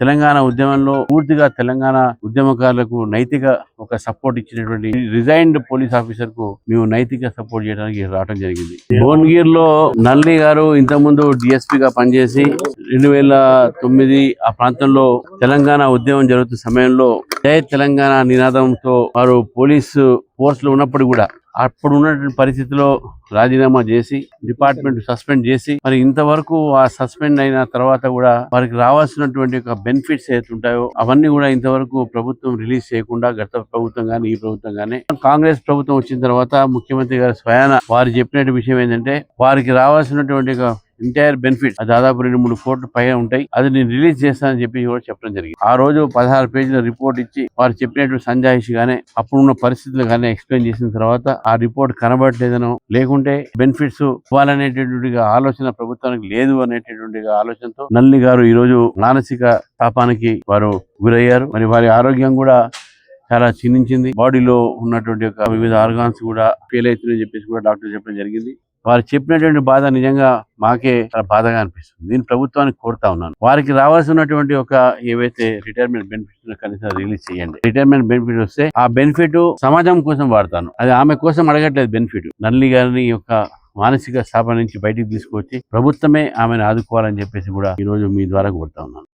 తెలంగాణ ఉద్యమంలో పూర్తిగా తెలంగాణ ఉద్యమకారులకు నైతిక ఒక సపోర్ట్ ఇచ్చినటువంటి రిజైన్డ్ పోలీస్ ఆఫీసర్కు మేము నైతిక సపోర్ట్ చేయడానికి రావడం జరిగింది. భువనగిర్లో నల్లి గారు ఇంతకుముందు డిఎస్పీ గా పనిచేసి రెండు వేల తొమ్మిది ఆ ప్రాంతంలో తెలంగాణ ఉద్యమం జరుగుతున్న సమయంలో జై తెలంగాణ నినాదంతో వారు పోలీసు ఫోర్స్లో ఉన్నప్పుడు కూడా అప్పుడు ఉన్నటువంటి పరిస్థితిలో రాజీనామా చేసి డిపార్ట్మెంట్ సస్పెండ్ చేసి మరి ఇంతవరకు ఆ సస్పెండ్ అయిన తర్వాత కూడా వారికి రావాల్సినటువంటి ఒక బెనిఫిట్స్ ఏదైతే ఉంటాయో అవన్నీ కూడా ఇంతవరకు ప్రభుత్వం రిలీజ్ చేయకుండా గత ప్రభుత్వం కానీ ఈ ప్రభుత్వం కానీ కాంగ్రెస్ ప్రభుత్వం వచ్చిన తర్వాత ముఖ్యమంత్రి గారు స్వయాన వారు చెప్పినటువంటి విషయం ఏంటంటే వారికి రావాల్సినటువంటి ఎంటైర్ బెనిఫిట్ దాదాపు రెండు మూడు కోట్ల పైన ఉంటాయి. అది నేను రిలీజ్ చేస్తానని చెప్పి కూడా చెప్పడం జరిగింది. ఆ రోజు పదహారు పేజీల రిపోర్ట్ ఇచ్చి వారు చెప్పినటువంటి సంజాయిషి గానే అప్పుడున్న పరిస్థితులు కానీ ఎక్స్ప్లెయిన్ చేసిన తర్వాత ఆ రిపోర్ట్ కనబడలేదనో లేకుంటే బెనిఫిట్స్ ఇవ్వాలనేటటువంటి ఆలోచన ప్రభుత్వానికి లేదు అనేటటువంటి ఆలోచనతో నల్లి గారు ఈ రోజు మానసిక తాపానికి వారు గురయ్యారు. మరి వారి ఆరోగ్యం కూడా చాలా క్షీణించింది. బాడీలో ఉన్నటువంటి యొక్క వివిధ ఆర్గాన్స్ కూడా ఫెయిల్ అవుతుందని చెప్పేసి కూడా డాక్టర్ చెప్పడం జరిగింది. వారు చెప్పినటువంటి బాధ నిజంగా మాకే చాలా బాధగా అనిపిస్తుంది. దీని ప్రభుత్వానికి కోరుతా ఉన్నాను. వారికి రావాల్సినటువంటి ఒక ఏవైతే రిటైర్మెంట్ బెనిఫిట్ కనీసం రిలీజ్ చేయండి. రిటైర్మెంట్ బెనిఫిట్ వస్తే ఆ బెనిఫిట్ సమాజం కోసం వాడతాను. అది ఆమె కోసం అడగట్లేదు బెనిఫిట్. నల్లి గారిని యొక్క మానసిక స్థాపన నుంచి బయటికి తీసుకొచ్చి ప్రభుత్వమే ఆమెను ఆదుకోవాలని చెప్పేసి కూడా ఈ రోజు మీ ద్వారా కోరుతా ఉన్నాను.